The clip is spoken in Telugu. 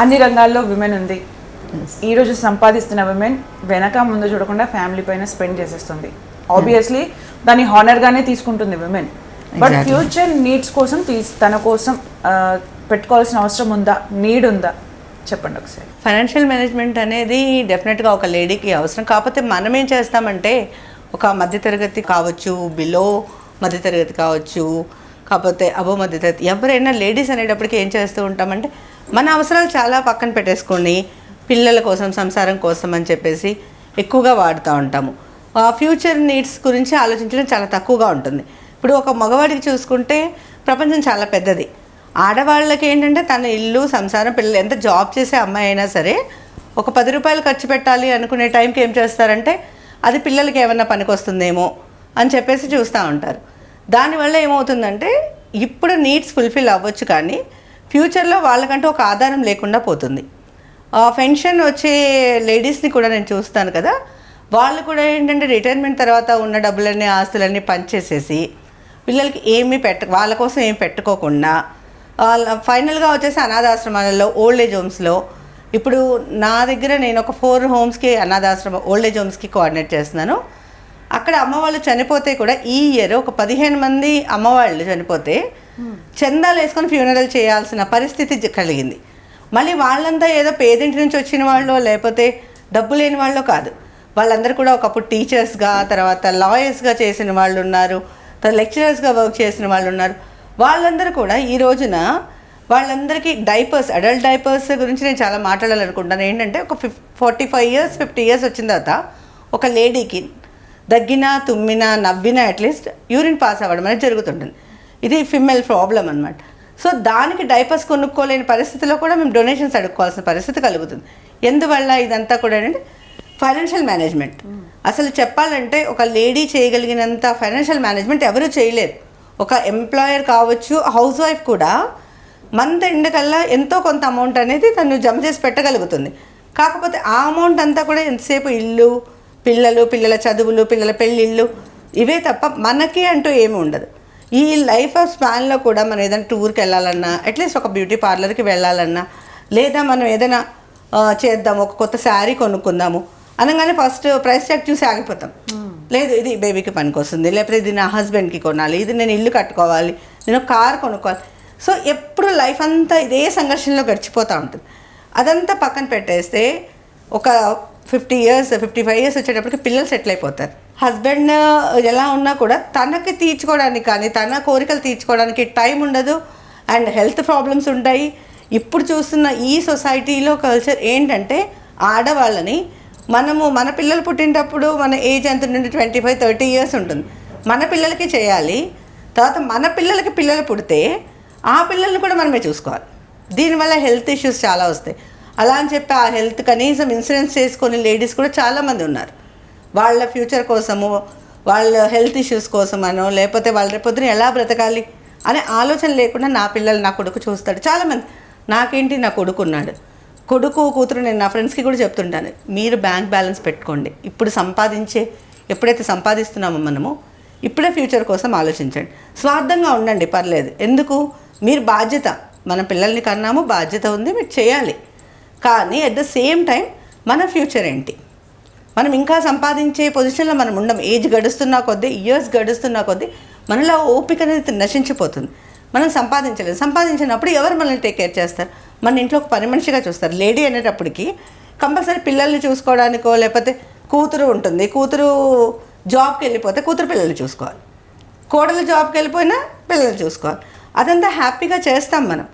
అన్ని రంగాల్లో విమెన్ ఉంది. ఈ రోజు సంపాదిస్తున్న విమెన్ వెనక ముందు చూడకుండా ఫ్యామిలీ పైన స్పెండ్ చేసేస్తుంది. ఆబ్వియస్లీ దాన్ని హానర్ గానే తీసుకుంటుంది విమెన్ బట్. ఫ్యూచర్ నీడ్స్ కోసం తన కోసం పెట్టుకోవాల్సిన అవసరం ఉందా? నీడ్ ఉందా? చెప్పండి ఒకసారి. ఫైనాన్షియల్ మేనేజ్మెంట్ అనేది డెఫినెట్గా ఒక లేడీకి అవసరం. కాకపోతే మనం ఏం చేస్తామంటే ఒక మధ్యతరగతి కావచ్చు బిలో మధ్యతరగతి కావచ్చు కాకపోతే అబో మధ్యతరగతి ఎవరైనా లేడీస్ అనేటప్పటికి ఏం చేస్తూ ఉంటామంటే మన అవసరాలు చాలా పక్కన పెట్టేసుకొని పిల్లల కోసం సంసారం కోసం అని చెప్పేసి ఎక్కువగా వాడుతూ ఉంటాము. ఆ ఫ్యూచర్ నీడ్స్ గురించి ఆలోచించడం చాలా తక్కువగా ఉంటుంది. ఇప్పుడు ఒక మగవాడికి చూసుకుంటే ప్రపంచం చాలా పెద్దది. ఆడవాళ్ళకి ఏంటంటే తన ఇల్లు సంసారం పిల్లలు ఎంత జాబ్ చేసే అమ్మాయి అయినా సరే ఒక పది రూపాయలు ఖర్చు పెట్టాలి అనుకునే టైంకి ఏం చేస్తారంటే అది పిల్లలకి ఏమన్నా పనికొస్తుందేమో అని చెప్పేసి చూస్తూ ఉంటారు. దానివల్ల ఏమవుతుందంటే ఇప్పుడు నీడ్స్ ఫుల్ఫిల్ అవ్వచ్చు కానీ ఫ్యూచర్లో వాళ్ళకంటూ ఒక ఆధారం లేకుండా పోతుంది. ఆ పెన్షన్ వచ్చే లేడీస్ని కూడా నేను చూస్తాను కదా వాళ్ళు కూడా ఏంటంటే రిటైర్మెంట్ తర్వాత ఉన్న డబ్బులన్నీ ఆస్తులన్నీ పంచేసేసి పిల్లలకి ఏమీ పెట్ట వాళ్ళ కోసం ఏమి పెట్టుకోకుండా వాళ్ళ ఫైనల్గా వచ్చేసి అనాథాశ్రమాలలో ఓల్డ్ ఏజ్ హోమ్స్లో ఇప్పుడు నా దగ్గర నేను ఒక ఫోర్ హోమ్స్కి అనాథాశ్రమం ఓల్డ్ ఏజ్ హోమ్స్కి కోఆర్డినేట్ చేస్తున్నాను. అక్కడ అమ్మవాళ్ళు చనిపోతే కూడా ఈ ఇయర్ ఒక పదిహేను మంది అమ్మవాళ్ళు చనిపోతే చందాలు వేసుకొని ఫ్యూనరల్ చేయాల్సిన పరిస్థితి కలిగింది. మళ్ళీ వాళ్ళంతా ఏదో పేదింటి నుంచి వచ్చిన వాళ్ళు లేకపోతే డబ్బు లేని వాళ్ళు కాదు. వాళ్ళందరూ కూడా ఒకప్పుడు టీచర్స్గా తర్వాత లాయర్స్గా చేసిన వాళ్ళు ఉన్నారు తర్వాత లెక్చరర్స్గా వర్క్ చేసిన వాళ్ళు ఉన్నారు. వాళ్ళందరూ కూడా ఈ రోజున వాళ్ళందరికీ డైపర్స్ అడల్ట్ డైపర్స్ గురించి నేను చాలా మాట్లాడాలనుకుంటాను. ఏంటంటే ఒక ఫిఫ్ forty five years fifty years వచ్చిన తర్వాత ఒక లేడీకి దగ్గినా తుమ్మినా నవ్వినా అట్లీస్ట్ యూరిన్ పాస్ అవ్వడం అనేది జరుగుతుంటుంది. ఇది ఫిమేల్ ప్రాబ్లం అనమాట సో దానికి డైపర్స్ కొనుక్కోలేని పరిస్థితిలో కూడా మేము డొనేషన్స్ అడుక్కోవాల్సిన పరిస్థితి కలుగుతుంది. ఎందువల్ల ఇదంతా కూడా ఏంటంటే ఫైనాన్షియల్ మేనేజ్మెంట్ అసలు చెప్పాలంటే ఒక లేడీ చేయగలిగినంత ఫైనాన్షియల్ మేనేజ్మెంట్ ఎవరూ చేయలేరు ఒక ఎంప్లాయర్ కావచ్చు హౌస్ వైఫ్ కూడా మంత్ ఎండ్ కల్లా ఎంతో కొంత అమౌంట్ అనేది తను జమ చేసి పెట్టగలుగుతుంది. కాకపోతే ఆ అమౌంట్ అంతా కూడా ఎంతసేపు ఇల్లు పిల్లలు పిల్లల చదువులు పిల్లల పెళ్ళిళ్ళు ఇవే తప్ప మనకి అంటూ ఏమి ఉండదు. ఈ లైఫ్ ఆఫ్ స్పాన్లో కూడా మనం ఏదైనా టూర్కి వెళ్ళాలన్నా అట్లీస్ట్ ఒక బ్యూటీ పార్లర్కి వెళ్ళాలన్నా లేదా మనం ఏదైనా చేద్దాం ఒక కొత్త శారీ కొనుక్కుందాము అనగానే ఫస్ట్ ప్రైస్ ట్యాగ్ చూసి ఆగిపోతాం. లేదు ఇది బేబీకి పనికొస్తుంది లేకపోతే ఇది నా హస్బెండ్కి కొనాలి ఇది నేను ఇల్లు కట్టుకోవాలి నేను కార్ కొనుక్కోవాలి. సో ఎప్పుడు లైఫ్ అంతా ఇదే సంఘర్షణలో గడిచిపోతూ ఉంటుంది. అదంతా పక్కన పెట్టేస్తే ఒక fifty years fifty five years వచ్చేటప్పటికి పిల్లలు సెటిల్ అయిపోతారు. హస్బెండ్ ఎలా ఉన్నా కూడా తనకి తీర్చుకోవడానికి కానీ తన కోరికలు తీర్చుకోవడానికి టైం ఉండదు. అండ్ హెల్త్ ప్రాబ్లమ్స్ ఉంటాయి. ఇప్పుడు చూస్తున్న ఈ సొసైటీలో కల్చర్ ఏంటంటే ఆడవాళ్ళని మనము మన పిల్లలు పుట్టినప్పుడు మన ఏజ్ ఎంత నుండి ట్వంటీ ఫైవ్ థర్టీ ఇయర్స్ ఉంటుంది. మన పిల్లలకి చేయాలి. తర్వాత మన పిల్లలకి పిల్లలు పుడితే ఆ పిల్లల్ని కూడా మనమే చూసుకోవాలి. దీనివల్ల హెల్త్ ఇష్యూస్ చాలా వస్తాయి. అలా అని చెప్పి ఆ హెల్త్ కనీసం ఇన్సూరెన్స్ చేసుకొని లేడీస్ కూడా చాలామంది ఉన్నారు. వాళ్ళ ఫ్యూచర్ కోసము వాళ్ళ హెల్త్ ఇష్యూస్ కోసమనో లేకపోతే వాళ్ళ రేపొద్దున ఎలా బ్రతకాలి అనే ఆలోచన లేకుండా నా పిల్లలు నా కొడుకు చూస్తాడు. చాలామంది నాకేంటి నా కొడుకు ఉన్నాడు? కొడుకు కూతురు నేను నా ఫ్రెండ్స్కి కూడా చెప్తుంటాను మీరు బ్యాంక్ బ్యాలెన్స్ పెట్టుకోండి. ఇప్పుడు సంపాదించే ఎప్పుడైతే సంపాదిస్తున్నామో మనము ఇప్పుడే ఫ్యూచర్ కోసం ఆలోచించండి. స్వార్థంగా ఉండండి పర్లేదు. ఎందుకు? మీరు బాధ్యత మన పిల్లల్ని కన్నాము బాధ్యత ఉంది మీరు చేయాలి. కానీ అట్ ద సేమ్ టైం మన ఫ్యూచర్ ఏంటి? మనం ఇంకా సంపాదించే పొజిషన్లో మనం ఉండం. ఏజ్ గడుస్తున్నా కొద్దీ ఇయర్స్ గడుస్తున్నా కొద్దీ మనలో ఓపిక అనేది నశించిపోతుంది. మనం సంపాదించలేదు. సంపాదించినప్పుడు ఎవరు మనల్ని టేక్ కేర్ చేస్తారు? మన ఇంట్లో ఒక పని మనిషిగా చూస్తారు. లేడీ అనేటప్పటికి కంపల్సరీ పిల్లల్ని చూసుకోవడానికో లేకపోతే కూతురు ఉంటుంది. కూతురు జాబ్కి వెళ్ళిపోతే కూతురు పిల్లల్ని చూసుకోవాలి. కోడలు జాబ్కి వెళ్ళిపోయినా పిల్లలు చూసుకోవాలి. అదంతా హ్యాపీగా చేస్తాం మనం.